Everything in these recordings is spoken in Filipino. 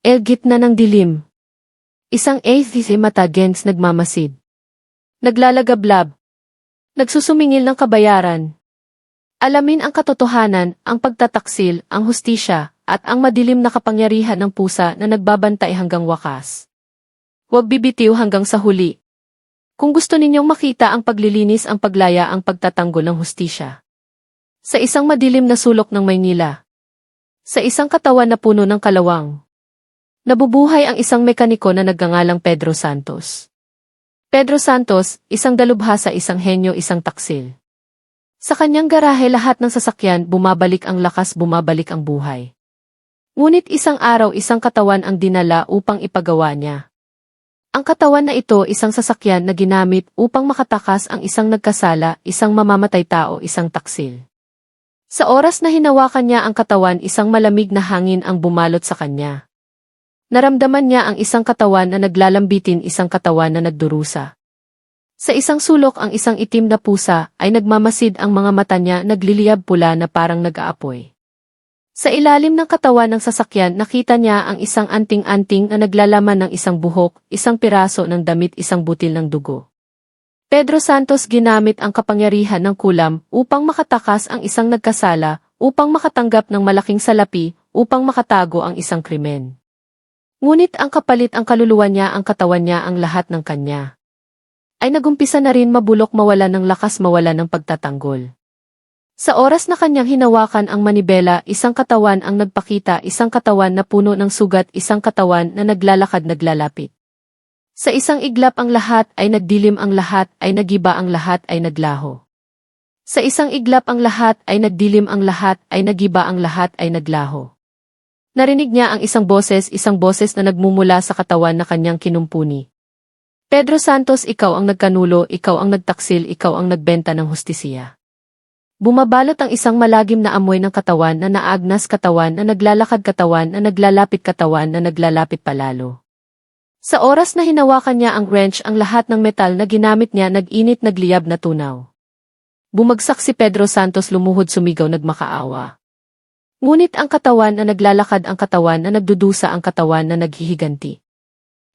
El gitna ng dilim. Isang atheist mata gens nagmamasid. Naglalagablab. Nagsusumingil ng kabayaran. Alamin ang katotohanan, ang pagtataksil, ang hustisya, at ang madilim na kapangyarihan ng pusa na nagbabantay hanggang wakas. Huwag bibitiw hanggang sa huli. Kung gusto ninyong makita ang paglilinis ang paglaya ang pagtatanggol ng hustisya. Sa isang madilim na sulok ng Maynila. Sa isang katawan na puno ng kalawang. Nabubuhay ang isang mekaniko na nagngangalang Pedro Santos. Pedro Santos, isang dalubhasa, isang henyo, isang taksil. Sa kanyang garahe lahat ng sasakyan bumabalik ang lakas, bumabalik ang buhay. Ngunit isang araw isang katawan ang dinala upang ipagawa niya. Ang katawan na ito isang sasakyan na ginamit upang makatakas ang isang nagkasala, isang mamamatay tao, isang taksil. Sa oras na hinawakan niya ang katawan isang malamig na hangin ang bumalot sa kanya. Naramdaman niya ang isang katawan na naglalambitin isang katawan na nagdurusa. Sa isang sulok ang isang itim na pusa ay nagmamasid ang mga mata niya nagliliyab pula na parang nag-aapoy. Sa ilalim ng katawan ng sasakyan nakita niya ang isang anting-anting na naglalaman ng isang buhok, isang piraso ng damit, isang butil ng dugo. Pedro Santos ginamit ang kapangyarihan ng kulam upang makatakas ang isang nagkasala, upang makatanggap ng malaking salapi, upang makatago ang isang krimen. Ngunit ang kapalit ang kaluluwa niya ang katawan niya ang lahat ng kanya. Ay nagumpisa na rin mabulok mawala ng lakas mawala ng pagtatanggol. Sa oras na kanyang hinawakan ang manibela, isang katawan ang nagpakita, isang katawan na puno ng sugat, isang katawan na naglalakad naglalapit. Sa isang iglap ang lahat ay nagdilim ang lahat, ay nagiba ang lahat, ay naglaho. Sa isang iglap ang lahat ay nagdilim ang lahat, ay nagiba ang lahat, ay naglaho. Narinig niya ang isang boses, isang boses na nagmumula sa katawan na kanyang kinumpuni. Pedro Santos, ikaw ang nagkanulo, ikaw ang nagtaksil, ikaw ang nagbenta ng hustisiya. Bumabalot ang isang malagim na amoy ng katawan na naagnas katawan na naglalakad katawan na naglalapit katawan na naglalapit palalo. Sa oras na hinawakan niya ang wrench ang lahat ng metal na ginamit niya nag-init nagliyab na tunaw. Bumagsak si Pedro Santos lumuhod sumigaw nagmakaawa. Ngunit ang katawan na naglalakad ang katawan na nagdudusa ang katawan na naghihiganti.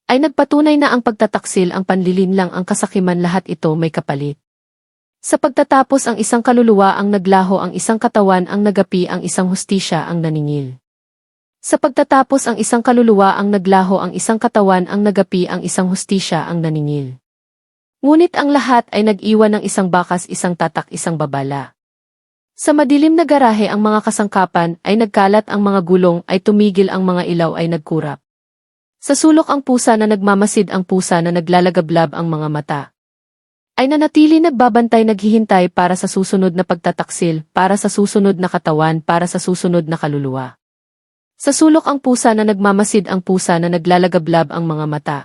Ay nagpatunay na ang pagtataksil ang panlilinlang ang kasakiman lahat ito may kapalit. Sa pagtatapos ang isang kaluluwa ang naglaho ang isang katawan ang nagapi ang isang hustisya ang naningil. Sa pagtatapos ang isang kaluluwa ang naglaho ang isang katawan ang nagapi ang isang hustisya ang naningil. Ngunit ang lahat ay nag-iwan ng isang bakas isang tatak isang babala. Sa madilim na garahe ang mga kasangkapan ay nagkalat ang mga gulong ay tumigil ang mga ilaw ay nagkurap. Sa sulok ang pusa na nagmamasid ang pusa na naglalagablab ang mga mata. Ay nanatili nagbabantay naghihintay para sa susunod na pagtataksil, para sa susunod na katawan, para sa susunod na kaluluwa. Sa sulok ang pusa na nagmamasid ang pusa na naglalagablab ang mga mata.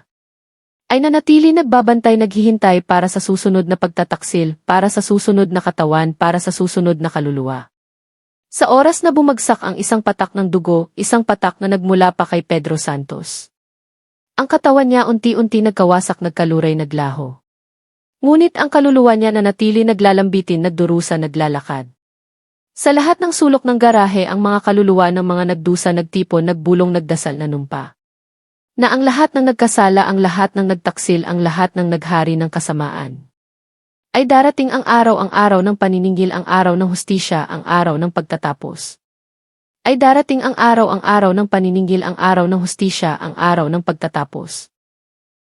Ay nanatili nagbabantay naghihintay para sa susunod na pagtataksil, para sa susunod na katawan, para sa susunod na kaluluwa. Sa oras na bumagsak ang isang patak ng dugo, isang patak na nagmula pa kay Pedro Santos. Ang katawan niya unti-unti nagkawasak nagkaluray naglaho. Ngunit ang kaluluwa niya na natili naglalambitin nagdurusa naglalakad. Sa lahat ng sulok ng garahe ang mga kaluluwa ng mga nagdusa nagtipon nagbulong nagdasal na numpa. Na ang lahat ng nagkasala ang lahat ng nagtaksil ang lahat ng naghari ng kasamaan. Ay darating ang araw ang araw ng paniningil ang araw ng hustisya ang araw ng pagtatapos. Ay darating ang araw ang araw ng paniningil ang araw ng hustisya ang araw ng pagtatapos.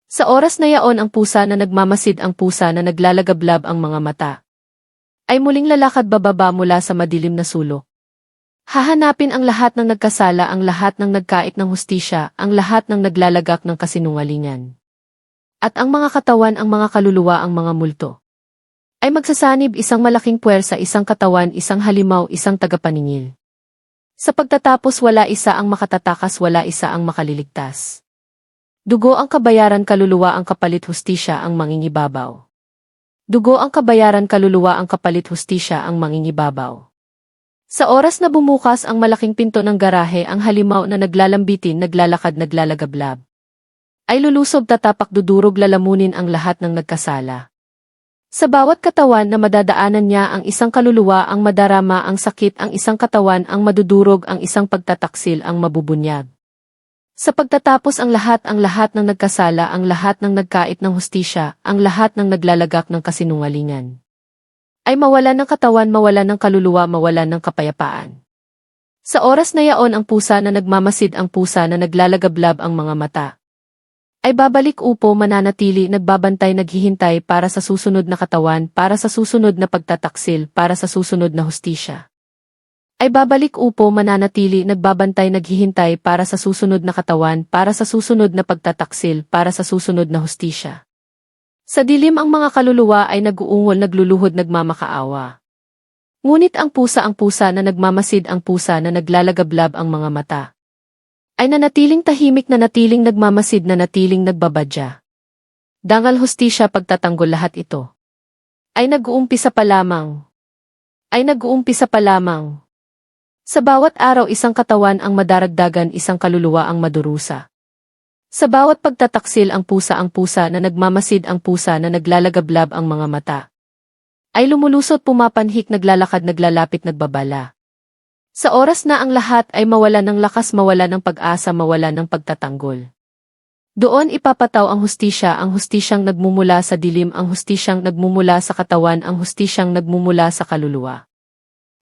Sa oras na yaon ang pusa na nagmamasid ang pusa na naglalagablab ang mga mata. Ay muling lalakad bababa mula sa madilim na sulok. Hahanapin ang lahat ng nagkasala ang lahat ng nagkait ng hustisya ang lahat ng naglalagak ng kasinungalingan. At ang mga katawan ang mga kaluluwa ang mga multo. Ay magsasanib isang malaking puwersa isang katawan isang halimaw isang tagapaningil. Sa pagtatapos wala isa ang makatatakas wala isa ang makaliligtas. Dugo ang kabayaran kaluluwa ang kapalit hustisya ang mangingibabaw. Dugo ang kabayaran kaluluwa ang kapalit hustisya ang mangingibabaw. Sa oras na bumukas ang malaking pinto ng garahe ang halimaw na naglalambitin naglalakad naglalagablab. Ay lulusob tatapak dudurog lalamunin ang lahat ng nagkasala. Sa bawat katawan na madadaanan niya ang isang kaluluwa ang madarama ang sakit ang isang katawan ang madudurog ang isang pagtataksil ang mabubunyag. Sa pagtatapos ang lahat ang lahat ng nagkasala ang lahat ng nagkait ng hustisya, ang lahat ng naglalagak ng kasinungalingan. Ay mawalan ng katawan, mawalan ng kaluluwa, mawalan ng kapayapaan. Sa oras na yaon ang pusa na nagmamasid ang pusa na naglalagablab ang mga mata. Ay babalik upo mananatili nagbabantay naghihintay para sa susunod na katawan, para sa susunod na pagtataksil, para sa susunod na hustisya ay babalik upo mananatili nagbabantay naghihintay para sa susunod na katawan, para sa susunod na pagtataksil, para sa susunod na hustisya. Sa dilim ang mga kaluluwa ay nag-uungol nagluluhod nagmamakaawa. Ngunit ang pusa ang pusa na nagmamasid ang pusa na naglalagablab ang mga mata. Ay nanatiling tahimik na natiling nagmamasid na natiling nagbabadya. Dangal hustisya pagtatanggol lahat ito. Ay nag-uumpisa pa lamang. Ay nag-uumpisa pa lamang. Sa bawat araw isang katawan ang madaragdagan isang kaluluwa ang madurusa. Sa bawat pagtataksil ang pusa ang pusa na nagmamasid ang pusa na naglalagablab ang mga mata. Ay lumulusot pumapanhik naglalakad naglalapit nagbabala. Sa oras na ang lahat ay mawala ng lakas mawala ng pag-asa mawala ng pagtatanggol. Doon ipapataw ang hustisya ang hustisyang nagmumula sa dilim ang hustisyang nagmumula sa katawan ang hustisyang nagmumula sa kaluluwa.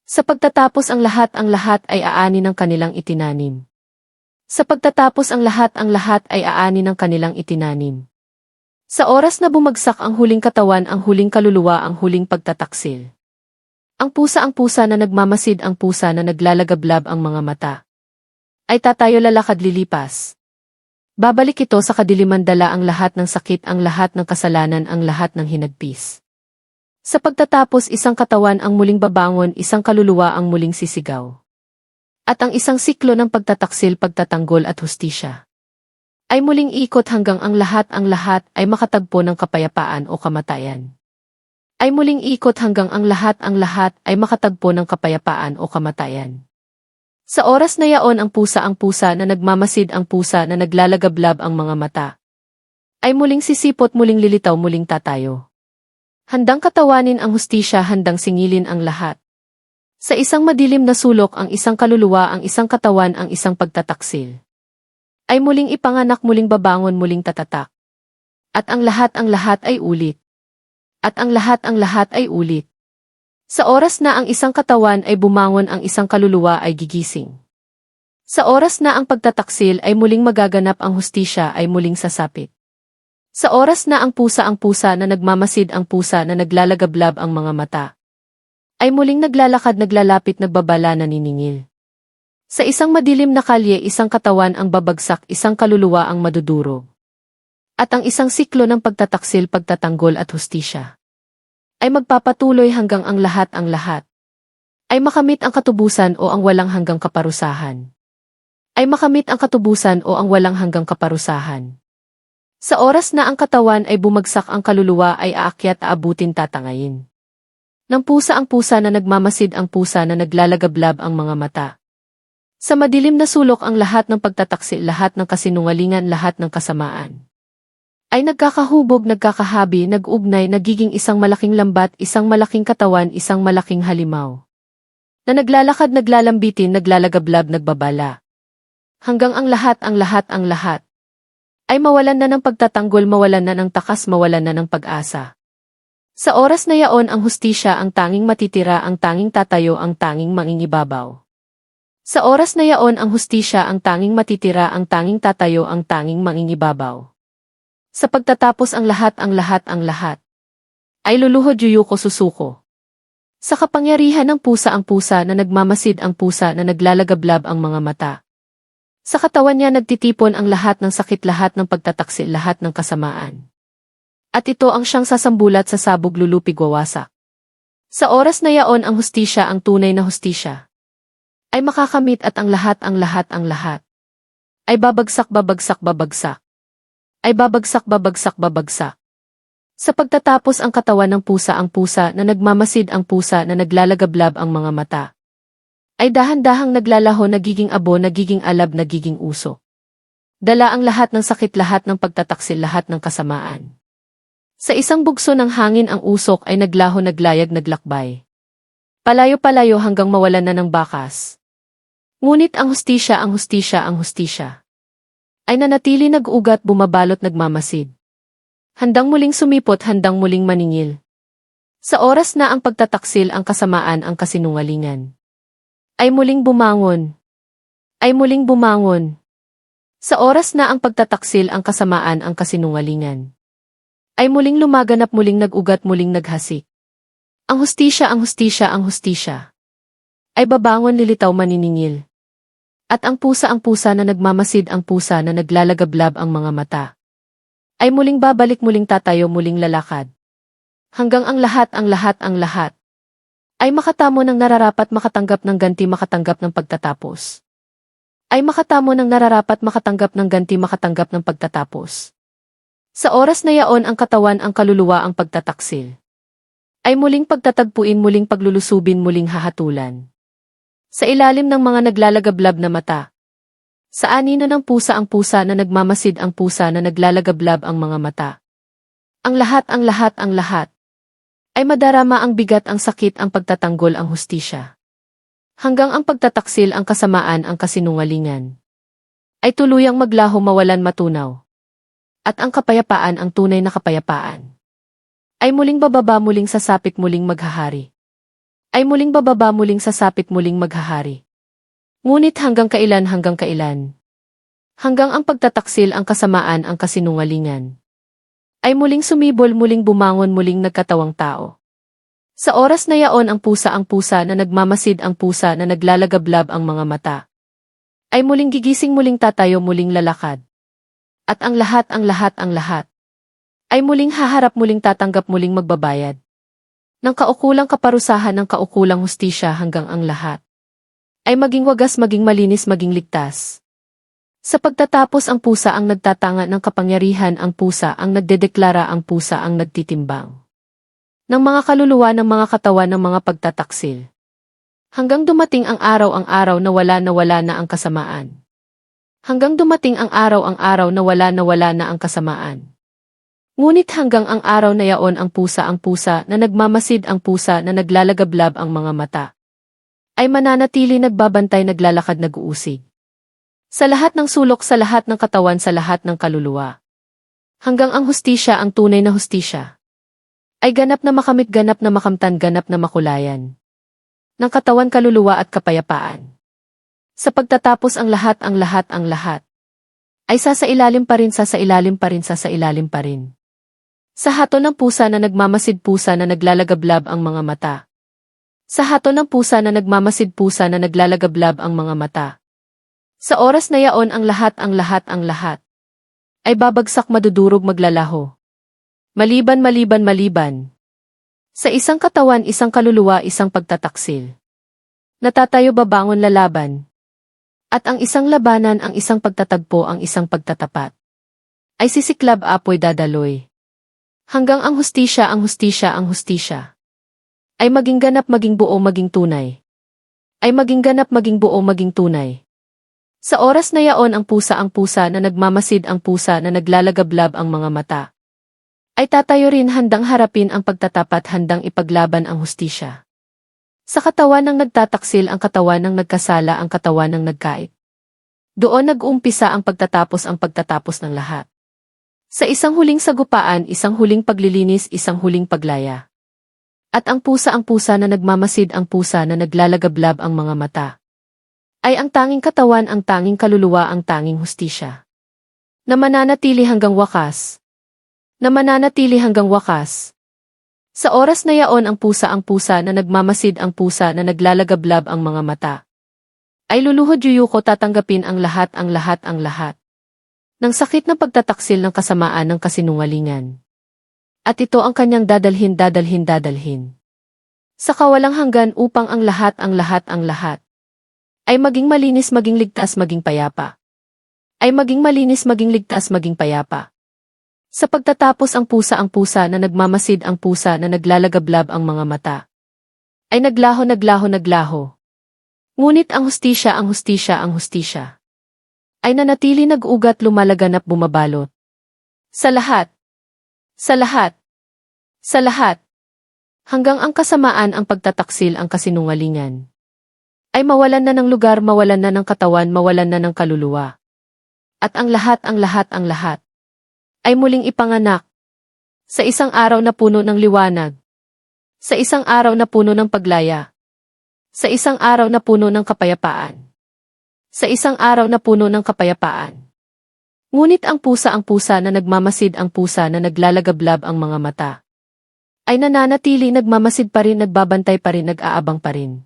Sa pagtatapos ang lahat ang lahat ay aani ng kanilang itinanim. Sa pagtatapos ang lahat ang lahat ay aani ng kanilang itinanim. Sa oras na bumagsak ang huling katawan ang huling kaluluwa ang huling pagtataksil. Ang pusa ang pusa na nagmamasid ang pusa na naglalagablab ang mga mata. Ay tatayo lalakad lilipas. Babalik ito sa kadiliman dala ang lahat ng sakit ang lahat ng kasalanan ang lahat ng hinagpis. Sa pagtatapos isang katawan ang muling babangon, isang kaluluwa ang muling sisigaw. At ang isang siklo ng pagtataksil, pagtatanggol at hustisya ay muling ikot hanggang ang lahat ang lahat ay makatagpo ng kapayapaan o kamatayan. Ay muling ikot hanggang ang lahat ang lahat ay makatagpo ng kapayapaan o kamatayan. Sa oras na yaon ang pusa ang pusa na nagmamasid ang pusa na naglalagablab ang mga mata. Ay muling sisipot muling lilitaw muling tatayo. Handang katawanin ang hustisya, handang singilin ang lahat. Sa isang madilim na sulok ang isang kaluluwa, ang isang katawan, ang isang pagtataksil. Ay muling ipanganak, muling babangon, muling tatatak. At ang lahat ang lahat ay ulit. At ang lahat ang lahat ay ulit. Sa oras na ang isang katawan ay bumangon, ang isang kaluluwa ay gigising. Sa oras na ang pagtataksil ay muling magaganap ang hustisya ay muling sasapit. Sa oras na ang pusa ang pusa na nagmamasid ang pusa na naglalagablab ang mga mata. Ay muling naglalakad naglalapit nagbabala naniningil. Sa isang madilim na kalye isang katawan ang babagsak isang kaluluwa ang maduduro. At ang isang siklo ng pagtataksil pagtatanggol at hustisya. Ay magpapatuloy hanggang ang lahat ang lahat. Ay makamit ang katubusan o ang walang hanggang kaparusahan. Ay makamit ang katubusan o ang walang hanggang kaparusahan. Sa oras na ang katawan ay bumagsak ang kaluluwa ay aakyat aabutin tatangayin. Nang pusa ang pusa na nagmamasid ang pusa na naglalagablab ang mga mata. Sa madilim na sulok ang lahat ng pagtataksi, lahat ng kasinungalingan, lahat ng kasamaan. Ay nagkakahubog, nagkakahabi, nag-ugnay, nagiging isang malaking lambat, isang malaking katawan, isang malaking halimaw. Na naglalakad, naglalambitin, naglalagablab, nagbabala. Hanggang ang lahat, ang lahat, ang lahat ay mawalan na ng pagtatanggol, mawalan na ng takas, mawalan na ng pag-asa. Sa oras na yaon ang hustisya ang tanging matitira, ang tanging tatayo, ang tanging mangingibabaw. Sa oras na yaon ang hustisya ang tanging matitira, ang tanging tatayo, ang tanging mangingibabaw. Sa pagtatapos ang lahat ang lahat ang lahat. Ay luluhod yuyuko susuko. Sa kapangyarihan ng pusa ang pusa na nagmamasid ang pusa na naglalagablab ang mga mata. Sa katawan niya nagtitipon ang lahat ng sakit, lahat ng pagtataksil, lahat ng kasamaan. At ito ang siyang sasambulat sa sabog lulupig wawasak. Sa oras na yaon ang hustisya, ang tunay na hustisya, ay makakamit at ang lahat, ang lahat, ang lahat, ay babagsak, babagsak, babagsak, ay babagsak, babagsak, babagsak. Sa pagtatapos ang katawan ng pusa ang pusa na nagmamasid ang pusa na naglalagablab ang mga mata ay dahan-dahang naglalaho nagiging abo, nagiging alab, nagiging uso. Dala ang lahat ng sakit, lahat ng pagtataksil, lahat ng kasamaan. Sa isang bugso ng hangin ang usok ay naglaho, naglayag, naglakbay. Palayo-palayo hanggang mawalan na ng bakas. Ngunit ang hustisya, ang hustisya, ang hustisya. ay nanatili nag-ugat bumabalot nagmamasid. Handang muling sumipot, handang muling maningil. Sa oras na ang pagtataksil ang kasamaan ang kasinungalingan. Ay muling bumangon. Ay muling bumangon. Sa oras na ang pagtataksil ang kasamaan ang kasinungalingan. Ay muling lumaganap muling nag-ugat muling naghasik. Ang hustisya ang hustisya ang hustisya. Ay babangon lilitaw maniningil. At ang pusa ang pusa na nagmamasid ang pusa na naglalagablab ang mga mata. Ay muling babalik muling tatayo muling lalakad. Hanggang ang lahat ang lahat ang lahat. Ay makatamo ng nararapat makatanggap ng ganti makatanggap ng pagtatapos. Ay makatamo ng nararapat makatanggap ng ganti makatanggap ng pagtatapos. Sa oras na yaon ang katawan ang kaluluwa ang pagtataksil. Ay muling pagtatagpuin muling paglulusubin muling hahatulan. Sa ilalim ng mga naglalagablab na mata. Sa anino ng pusa ang pusa na nagmamasid ang pusa na naglalagablab ang mga mata. Ang lahat ang lahat ang lahat. Ay madarama ang bigat ang sakit ang pagtatanggol ang hustisya. Hanggang ang pagtataksil ang kasamaan ang kasinungalingan. Ay tuluyang maglaho mawalan matunaw. At ang kapayapaan ang tunay na kapayapaan. Ay muling bababa muling sasapit muling maghahari ay muling bababa muling sasapit muling maghahari. Ngunit hanggang kailan hanggang kailan? Hanggang ang pagtataksil ang kasamaan ang kasinungalingan. Ay muling sumibol muling bumangon muling nagkatawang tao. Sa oras na yaon ang pusa ang pusa na nagmamasid ang pusa na naglalagablab ang mga mata. Ay muling gigising muling tatayo muling lalakad. At ang lahat ang lahat ang lahat. Ay muling haharap muling tatanggap muling magbabayad ng kaukulang kaparusahan ng kaukulang hustisya hanggang ang lahat. Ay maging wagas maging malinis maging ligtas. Sa pagtatapos ang pusa ang nagtatanga ng kapangyarihan ang pusa ang nagdedeklara ang pusa ang nagtitimbang. Ng mga kaluluwa ng mga katawan ng mga pagtataksil. Hanggang dumating ang araw ang araw na wala na wala na ang kasamaan. Hanggang dumating ang araw ang araw na wala na wala na ang kasamaan. Ngunit hanggang ang araw na yaon ang pusa ang pusa na nagmamasid ang pusa na naglalagablab ang mga mata. Ay mananatili nagbabantay naglalakad nag-uusig. Sa lahat ng sulok sa lahat ng katawan sa lahat ng kaluluwa. Hanggang ang hustisya ang tunay na hustisya. Ay ganap na makamit ganap na makamtan ganap na makulayan. Ng katawan kaluluwa at kapayapaan. Sa pagtatapos ang lahat ang lahat ang lahat. Ay sasailalim pa rin sasailalim pa rin sasailalim pa rin. Sa hato ng pusa na nagmamasid pusa na naglalagablab ang mga mata. Sa hato ng pusa na nagmamasid pusa na naglalagablab ang mga mata. Sa oras na yaon ang lahat ang lahat ang lahat. Ay babagsak madudurog maglalaho. Maliban maliban maliban. Sa isang katawan isang kaluluwa isang pagtataksil. Natatayo babangon lalaban. At ang isang labanan ang isang pagtatagpo ang isang pagtatapat. Ay sisiklab apoy dadaloy. Hanggang ang hustisya ang hustisya ang hustisya. Ay maging ganap maging buo maging tunay. Ay maging ganap maging buo maging tunay. Sa oras na yaon ang pusa ang pusa na nagmamasid ang pusa na naglalagablab ang mga mata. Ay tatayo rin handang harapin ang pagtatapat handang ipaglaban ang hustisya. Sa katawan ng nagtataksil ang katawan ng nagkasala ang katawan ng nagkait. Doon nag-uumpisa ang pagtatapos ang pagtatapos ng lahat. Sa isang huling sagupaan, isang huling paglilinis, isang huling paglaya. At ang pusa ang pusa na nagmamasid ang pusa na naglalagablab ang mga mata. Ay ang tanging katawan, ang tanging kaluluwa, ang tanging hustisya. Na mananatili hanggang wakas. Na mananatili hanggang wakas. Sa oras na yaon ang pusa ang pusa na nagmamasid ang pusa na naglalagablab ang mga mata. Ay luluhod yuyuko tatanggapin ang lahat ang lahat ang lahat ng sakit na pagtataksil ng kasamaan ng kasinungalingan. At ito ang kanyang dadalhin dadalhin dadalhin. Sa kawalang hanggan upang ang lahat ang lahat ang lahat ay maging malinis maging ligtas maging payapa. Ay maging malinis maging ligtas maging payapa. Sa pagtatapos ang pusa ang pusa na nagmamasid ang pusa na naglalagablab ang mga mata. Ay naglaho naglaho naglaho. Ngunit ang hustisya ang hustisya ang hustisya ay nanatili nag-ugat lumalaganap bumabalot. Sa lahat. Sa lahat. Sa lahat. Hanggang ang kasamaan ang pagtataksil ang kasinungalingan. Ay mawalan na ng lugar, mawalan na ng katawan, mawalan na ng kaluluwa. At ang lahat ang lahat ang lahat ay muling ipanganak sa isang araw na puno ng liwanag, sa isang araw na puno ng paglaya, sa isang araw na puno ng kapayapaan, sa isang araw na puno ng kapayapaan. Ngunit ang pusa ang pusa na nagmamasid ang pusa na naglalagablab ang mga mata. Ay nananatili nagmamasid pa rin nagbabantay pa rin nag-aabang pa rin.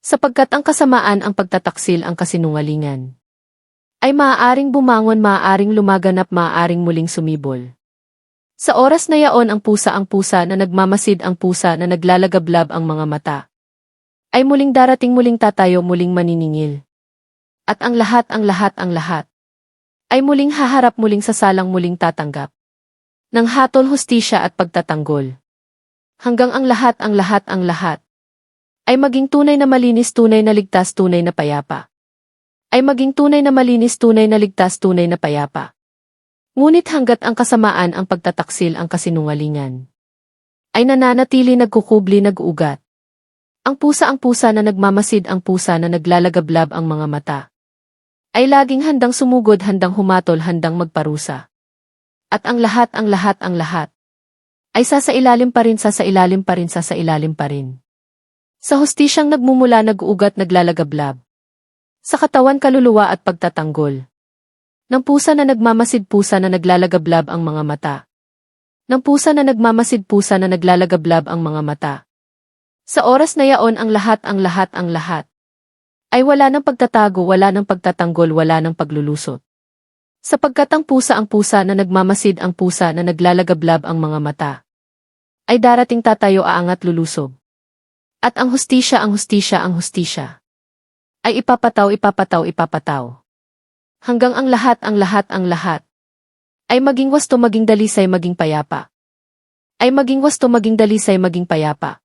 Sapagkat ang kasamaan ang pagtataksil ang kasinungalingan. Ay maaaring bumangon maaaring lumaganap maaaring muling sumibol. Sa oras na yaon ang pusa ang pusa na nagmamasid ang pusa na naglalagablab ang mga mata. Ay muling darating muling tatayo muling maniningil. At ang lahat ang lahat ang lahat ay muling haharap muling sasalang muling tatanggap. Ng hatol hustisya at pagtatanggol. Hanggang ang lahat ang lahat ang lahat. Ay maging tunay na malinis tunay na ligtas tunay na payapa. Ay maging tunay na malinis tunay na ligtas tunay na payapa. Ngunit hanggat ang kasamaan ang pagtataksil ang kasinungalingan. Ay nananatili nagkukubli nag-ugat. Ang pusa ang pusa na nagmamasid ang pusa na naglalagablab ang mga mata ay laging handang sumugod, handang humatol, handang magparusa. At ang lahat, ang lahat, ang lahat, ay sasailalim pa rin, sasailalim pa rin, sasailalim pa rin. Sa hustisyang nagmumula, nag-uugat, naglalagablab. Sa katawan, kaluluwa at pagtatanggol. Ng pusa na nagmamasid pusa na naglalagablab ang mga mata. Ng pusa na nagmamasid pusa na naglalagablab ang mga mata. Sa oras na yaon ang lahat, ang lahat, ang lahat ay wala ng pagtatago, wala ng pagtatanggol, wala ng paglulusot. Sapagkat ang pusa ang pusa na nagmamasid ang pusa na naglalagablab ang mga mata. Ay darating tatayo aangat lulusob. At ang hustisya ang hustisya ang hustisya. Ay ipapataw ipapataw ipapataw. Hanggang ang lahat ang lahat ang lahat. Ay maging wasto maging dalisay maging payapa. Ay maging wasto maging dalisay maging payapa.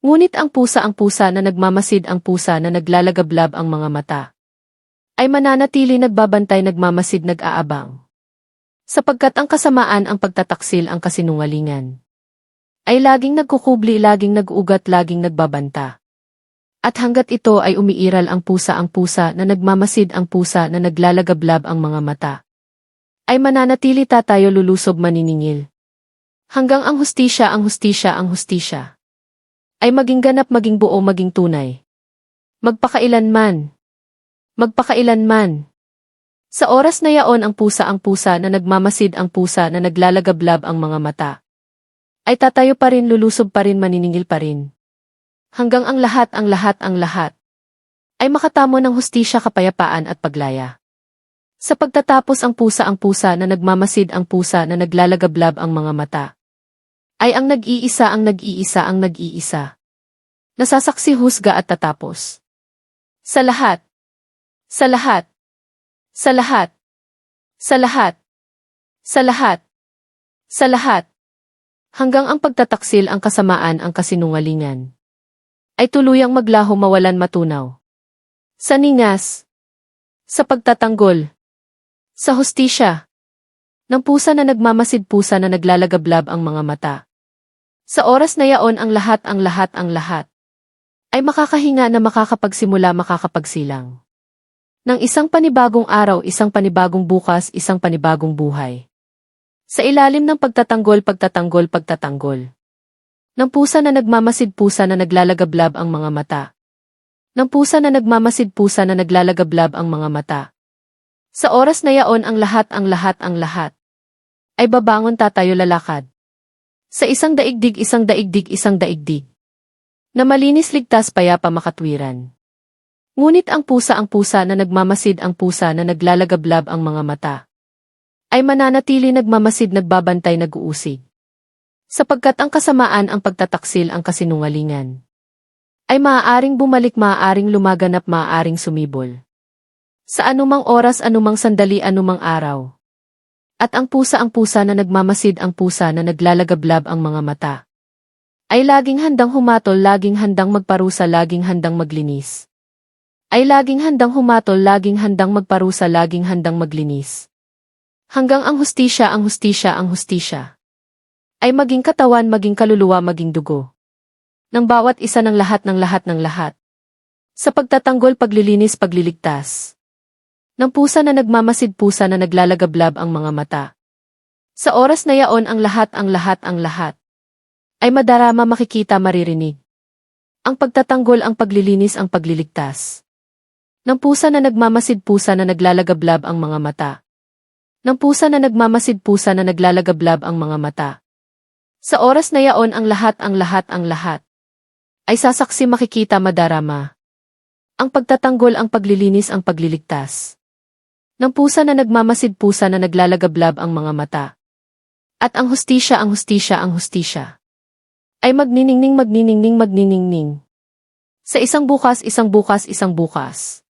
Ngunit ang pusa ang pusa na nagmamasid ang pusa na naglalagablab ang mga mata. Ay mananatili nagbabantay nagmamasid nag-aabang. Sapagkat ang kasamaan ang pagtataksil ang kasinungalingan. Ay laging nagkukubli, laging nag-ugat, laging nagbabanta. At hanggat ito ay umiiral ang pusa ang pusa na nagmamasid ang pusa na naglalagablab ang mga mata. Ay mananatili tatayo lulusob maniningil. Hanggang ang hustisya ang hustisya ang hustisya ay maging ganap maging buo maging tunay. Magpakailanman. Magpakailanman. Sa oras na yaon ang pusa ang pusa na nagmamasid ang pusa na naglalagablab ang mga mata. Ay tatayo pa rin lulusob pa rin maniningil pa rin. Hanggang ang lahat ang lahat ang lahat. Ay makatamo ng hustisya kapayapaan at paglaya. Sa pagtatapos ang pusa ang pusa na nagmamasid ang pusa na naglalagablab ang mga mata ay ang nag-iisa ang nag-iisa ang nag-iisa. Nasasaksi husga at tatapos. Sa lahat. Sa lahat. Sa lahat. Sa lahat. Sa lahat. Sa lahat. Hanggang ang pagtataksil ang kasamaan ang kasinungalingan. Ay tuluyang maglaho mawalan matunaw. Sa ningas. Sa pagtatanggol. Sa hustisya. Ng pusa na nagmamasid pusa na naglalagablab ang mga mata. Sa oras na yaon ang lahat ang lahat ang lahat ay makakahinga na makakapagsimula makakapagsilang. Nang isang panibagong araw, isang panibagong bukas, isang panibagong buhay. Sa ilalim ng pagtatanggol, pagtatanggol, pagtatanggol. Ng pusa na nagmamasid pusa na naglalagablab ang mga mata. Ng pusa na nagmamasid pusa na naglalagablab ang mga mata. Sa oras na yaon ang lahat ang lahat ang lahat. Ay babangon tatayo lalakad. Sa isang daigdig, isang daigdig, isang daigdig. Na malinis ligtas payapa makatwiran. Ngunit ang pusa ang pusa na nagmamasid ang pusa na naglalagablab ang mga mata. Ay mananatili nagmamasid nagbabantay nag-uusig. Sapagkat ang kasamaan ang pagtataksil ang kasinungalingan. Ay maaaring bumalik maaaring lumaganap maaaring sumibol. Sa anumang oras anumang sandali anumang araw. At ang pusa ang pusa na nagmamasid ang pusa na naglalagablab ang mga mata. Ay laging handang humatol, laging handang magparusa, laging handang maglinis. Ay laging handang humatol, laging handang magparusa, laging handang maglinis. Hanggang ang hustisya, ang hustisya, ang hustisya. Ay maging katawan, maging kaluluwa, maging dugo. Ng bawat isa ng lahat ng lahat ng lahat. Sa pagtatanggol, paglilinis, pagliligtas Ng pusa na nagmamasid pusa na naglalagablab ang mga mata. Sa oras na yaon ang lahat ang lahat ang lahat. Ay madarama makikita maririnig. Ang pagtatanggol ang paglilinis ang pagliligtas. Ng pusa na nagmamasid pusa na naglalagablab ang mga mata. Ng pusa na nagmamasid pusa na naglalagablab ang mga mata. Sa oras na yaon ang lahat ang lahat ang lahat. Ay sasaksi makikita madarama. Ang pagtatanggol ang paglilinis ang pagliligtas. Ng pusa na nagmamasid pusa na naglalagablab ang mga mata. At ang hustisya ang hustisya ang hustisya. Ay magniningning magniningning magniningning. Sa isang bukas isang bukas isang bukas.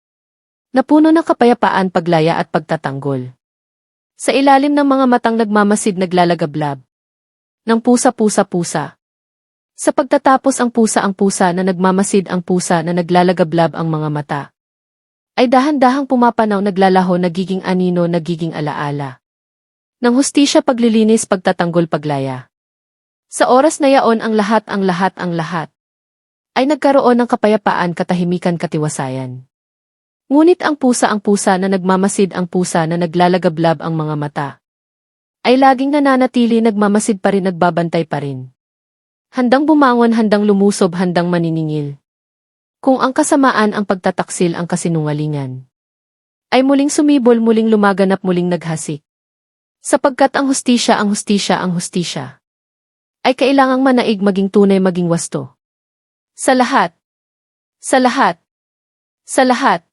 Napuno ng kapayapaan paglaya at pagtatanggol. Sa ilalim ng mga matang nagmamasid naglalagablab. Ng pusa-pusa-pusa. Sa pagtatapos ang pusa ang pusa na nagmamasid ang pusa na naglalagablab ang mga mata. Ay dahan-dahang pumapanaw naglalaho nagiging anino nagiging alaala. Nang hustisya paglilinis pagtatanggol paglaya. Sa oras na yaon ang lahat ang lahat ang lahat. Ay nagkaroon ng kapayapaan katahimikan katiwasayan. Ngunit ang pusa ang pusa na nagmamasid ang pusa na naglalagablab ang mga mata. Ay laging nananatili nagmamasid pa rin nagbabantay pa rin. Handang bumangon handang lumusob handang maniningil. Kung ang kasamaan ang pagtataksil ang kasinungalingan. Ay muling sumibol muling lumaganap muling naghasik. Sapagkat ang hustisya ang hustisya ang hustisya. Ay kailangang manaig maging tunay maging wasto. Sa lahat. Sa lahat. Sa lahat.